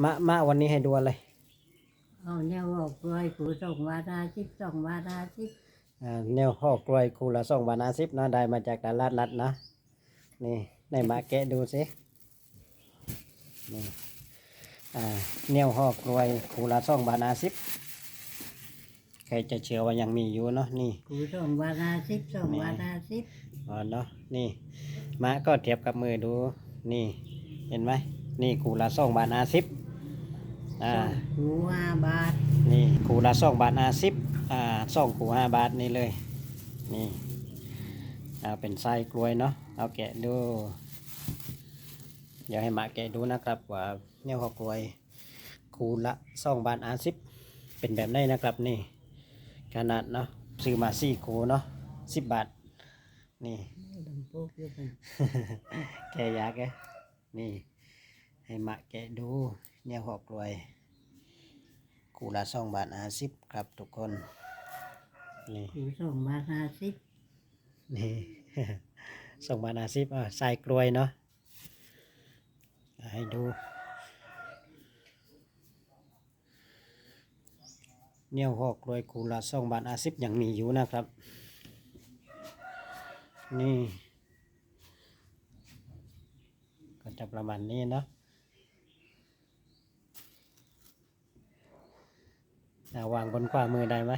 มะมะวันนี้ให้ดูอะไรเอาเนี่ยบอกเลยกูส่งวาดาสิบส่งวาดาสิบอ่าแนวห่อกล้วยคูละสองบาทห้าสิบเนาะได้มาจากตลาดนัดนะนี่ในมาแกะดูสินี่อ่าแนวห่อกล้วยคูละสองบาทห้าสิบใครจะเชื่อว่ายังมีอยู่เนาะนี่กูส่งวาดาสิบส่งวาดาสิบอ๋อเนาะนี่มะก็เทียบกับมือดูนี่เห็นไหมนี่คูละสองบาทห้าสิบ อ่ากูห้าบาท นี่คูละสองบาทห้าสิบอ่าสองคูห้าบาทนี่เลย นี่เอาเป็นไส้กล้วยเนาะ เอาแกะดู เดี๋ยวให้หมาแกะดูนะครับว่าเนี่ยหอกกล้วยคูละสองบาทห้าสิบเป็นแบบไหนนะครับนี่ ขนาดเนาะซื้อมาสี่คูเนาะสิบบาท นี่ดำปุ๊กอยู่เป็นแกะยากแกะนี่ ให้หมาแกะดู เนี่ยหอกกล้วยคูละสองบาทห้าสิบครับทุกคน นี่กูส่งวาดาสิบนี่ส่งบาทห้าสิบอะใส่กล้วยเนาะอะให้ดูเนี่ยหอกกล้วยคูละสองบาทห้าสิบยังมีอยู่นะครับ นี่ ก็จะประมาณนี้เนาะอะ วางบนขวามือได้ไหม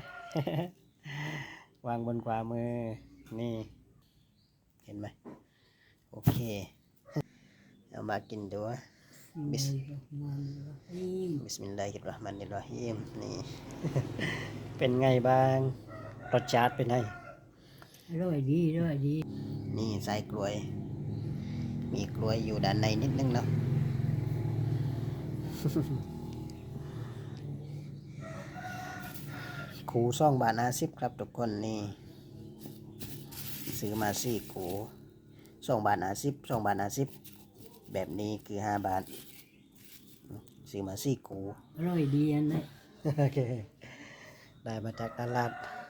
วางบนขวามือ นี่ เห็นไหม โอเค เอามากินดูอะบิสมันอีมบิสมิลลาฮิรเราะห์มานิรเราะฮีมนี่ เป็นไงบ้าง รสชาติเป็นไง อร่อยดีอร่อยดี นี่ใส่กล้วย มีกล้วยอยู่ด้านในนิดนึงเนาะ คูซ่องบาทห้าสิบครับทุกคนนี่ซื้อมาสี่คูสองบาทห้าสิบสองบาทห้าสิบแบบนี้คือห้าบาทซื้อมาสี่คูอร่อยดีอันนี้โอเคได้มาจากตลาดอ